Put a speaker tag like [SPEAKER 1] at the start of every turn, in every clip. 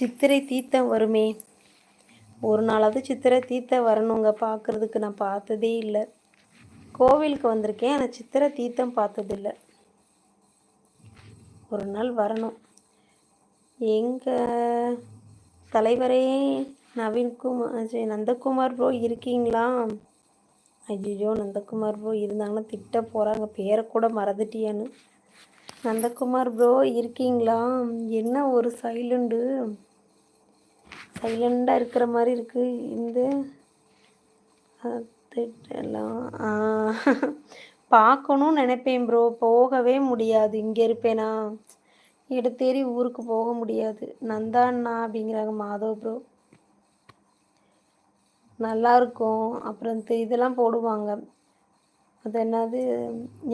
[SPEAKER 1] சித்திரை தீர்த்தம் வருமே. ஒரு நாளாவது சித்திரை தீர்த்தம் வரணுங்க. பார்க்குறதுக்கு நான் பார்த்ததே இல்லை. கோவிலுக்கு வந்திருக்கேன். ஆனால் சித்திரை தீர்த்தம் பார்த்ததில்ல. ஒரு நாள் வரணும். எங்கள் தலைவரே நவீன்குமார் சரி, நந்தகுமார் ப்ரோ இருக்கீங்களா? ஐயோ நந்தகுமார் ப்ரோ இருந்தாங்கன்னா திட்ட போகிறாங்க பேரை கூட மறந்துட்டியான்னு. நந்தகுமார் ப்ரோ இருக்கீங்களா? என்ன ஒரு சைலண்டு சைலண்டாக இருக்கிற மாதிரி இருக்குது இந்த அதெல்லாம் பார்க்கணும்னு நினைப்பேன் ப்ரோ போகவே முடியாது. இங்கே இருப்பேனா எடுத்தேறி ஊருக்கு போக முடியாது. நந்தா அண்ணா அப்படிங்கிறாங்க மாதவ் ப்ரோ நல்லா இருக்கும். அப்புறம் இந்த இதெல்லாம் போடுவாங்க. அது என்னது?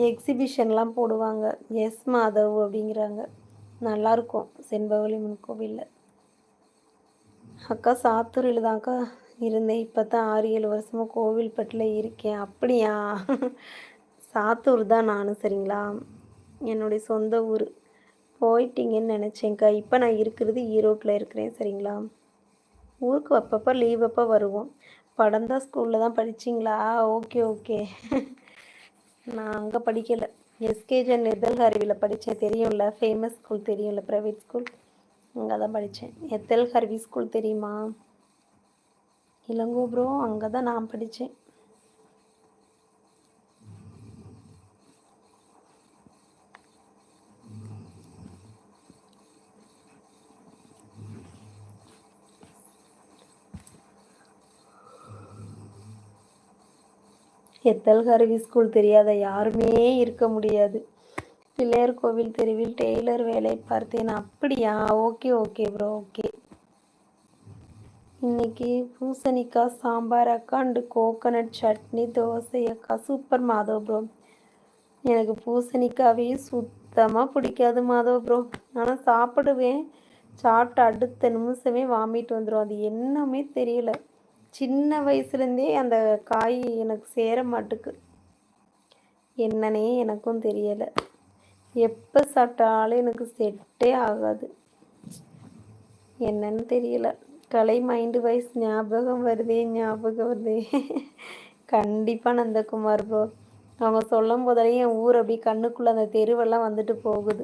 [SPEAKER 1] எக்ஸிபிஷன்லாம் போடுவாங்க. எஸ் மாதவ் அப்படிங்கிறாங்க. நல்லாயிருக்கும் செண்பகவலிமன் கோவிலில். அக்கா சாத்தூரில் தான்க்கா இருந்தேன். இப்போ தான் ஆறு ஏழு வருஷமாக கோவில்பட்டில் இருக்கேன். அப்படியா? சாத்தூர் தான் நானும் சரிங்களா? என்னுடைய சொந்த ஊர். போயிட்டீங்கன்னு நினச்சேங்க்கா இப்போ நான் இருக்கிறது ஈரோட்டில் இருக்கிறேன் சரிங்களா? ஊருக்கு அப்பப்போ லீவ் அப்போ வருவோம். படம் தான் ஸ்கூலில் தான் படிச்சிங்களா? Okay okay. நான் அங்கே படிக்கலை. எஸ்கேஜன் நெதல் ஹருவியில் படித்தேன் தெரியும்ல? ஃபேமஸ் ஸ்கூல் தெரியும்ல? ப்ரைவேட் ஸ்கூல் அங்கே தான் படித்தேன் எத்தல் ஹர்வி ஸ்கூல் தெரியுமா? இளங்கோ ப்ரோ அங்கே தான் நான் படித்தேன் எத்தல் ஹருவி ஸ்கூல் தெரியாத யாருமே இருக்க முடியாது. பிள்ளையர் கோவில் தெருவில் டெய்லர் வேலை பார்த்தேன். அப்படியா? Okay okay bro okay. இன்னைக்கு பூசணிக்காய் சாம்பார் அக்கா அண்டு கோகனட் சட்னி தோசை அக்கா. சூப்பர் மாதவ் ப்ரோ எனக்கு பூசணிக்காவே சுத்தமாக பிடிக்காது மாதவ் ப்ரோ ஆனால் சாப்பிடுவேன். சாப்பிட்டு அடுத்த நிமிஷமே வாமிட் வந்துடும் அது என்னமே தெரியல. சின்ன வயசுலேருந்தே அந்த காய் எனக்கு சேர மாட்டுக்கு. என்னன்னே எனக்கும் தெரியலை. எப்போ சாப்பிட்டாலும் எனக்கு செட்டே ஆகாது. என்னன்னு தெரியல. கலை மைண்டு வைஸ் ஞாபகம் வருதே ஞாபகம் வருதே. கண்டிப்பாக நந்தகுமார் ப்ரோ அவங்க சொல்லும் போதாலே என் ஊர் அப்படி கண்ணுக்குள்ளே அந்த தெருவெல்லாம் வந்துட்டு போகுது.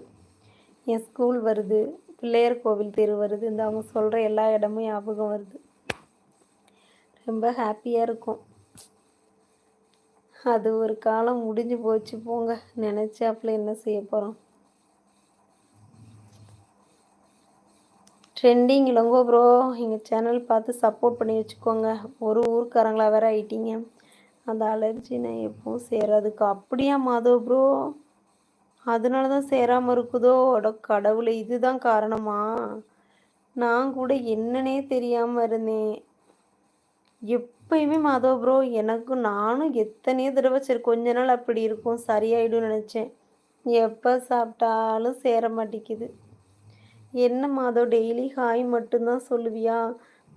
[SPEAKER 1] என் ஸ்கூல் வருது பிள்ளையார் கோவில் தெரு வருது. இந்த அவங்க சொல்கிற எல்லா இடமும் ஞாபகம் வருது. ரொம்ப ஹாப்பியாக இருக்கும். அது ஒரு காலம் முடிஞ்சு போச்சு போங்க. நினச்சாப்புல என்ன செய்ய போகிறோம் ட்ரெண்டிங் இளங்கோ ப்ரோ எங்கள் சேனல் பார்த்து சப்போர்ட் பண்ணி வச்சுக்கோங்க. ஒரு ஊருக்காரங்களா வேற ஆயிட்டீங்க. அந்த அலர்ஜி நான் எப்பவும் சேராதுக்கு. அப்படியா மாதோ ப்ரோ அதனால தான் சேராமல் இருக்குதோ? அட கடவுளை இதுதான் காரணமா? நான் கூட என்னன்னே தெரியாமல் இருந்தேன். எப்பயுமே மாதவ ப்ரோ எனக்கு நானும் எத்தனையோ தடவை சரி கொஞ்ச நாள் அப்படி இருக்கும் சரியாயிடும்னு நினச்சேன். எப்போ சாப்பிட்டாலும் சேர மாட்டேங்குது. என்ன மாதவ் டெய்லி ஹாய் மட்டும்தான் சொல்லுவியா?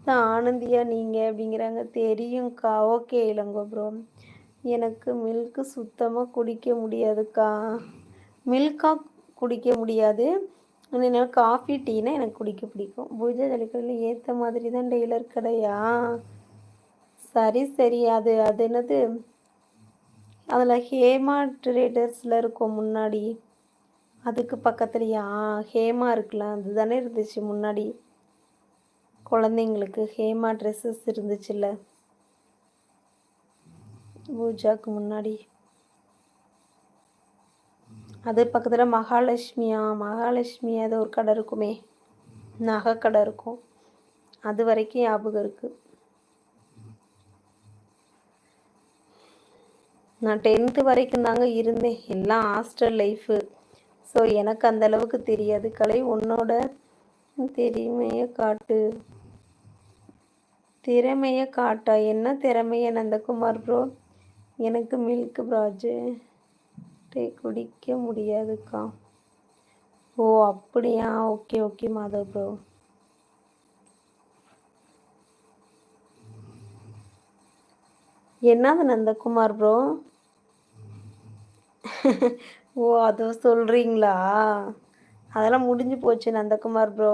[SPEAKER 1] தான் ஆனந்தியா நீங்கள் அப்படிங்கிறாங்க. தெரியும்க்கா ஓகே இளங்கோ ப்ரோ எனக்கு மில்க்கு சுத்தமாக குடிக்க முடியாதுக்கா. மில்காக குடிக்க முடியாது. என்னால் காஃபி டீனா எனக்கு குடிக்க பிடிக்கும். பூஜா ஜலிக்கடையில் ஏற்ற மாதிரி தான் டெய்லர் கடையா? சரி சரி. அது அது என்னது? அதில் ஹேமா ட்ரேடர்ஸில் இருக்கும் முன்னாடி. அதுக்கு பக்கத்துலையா? ஹேமா இருக்கலாம் அதுதானே இருந்துச்சு முன்னாடி. குழந்தைங்களுக்கு ஹேமா ட்ரெஸ்ஸஸ் இருந்துச்சுல்ல. பூஜாக்கு முன்னாடி. அது பக்கத்தில் மகாலட்சுமியா? மகாலட்சுமி அது ஒரு கடை இருக்குமே. நகை கடை இருக்கும். அது வரைக்கும் ஞாபகம் இருக்குது நான் டென்த்து வரைக்கும் தாங்க இருந்தேன். எல்லாம் ஹாஸ்டல் லைஃபு ஸோ எனக்கு அந்த அளவுக்கு தெரியாது. கலை உன்னோட திறமைய காட்டு. திறமைய காட்டா. என்ன திறமைய நந்தகுமார் ப்ரோ எனக்கு மில்க் ப்ராஜெக்டை குடிக்க முடியாதுக்கா. ஓ அப்படியா? ஓகே ஓகே மாதவ் ப்ரோ என்னது நந்தகுமார் ப்ரோ ஓ அதோ சொல்கிறீங்களா அதெல்லாம் முடிஞ்சு போச்சு நந்தகுமார் ப்ரோ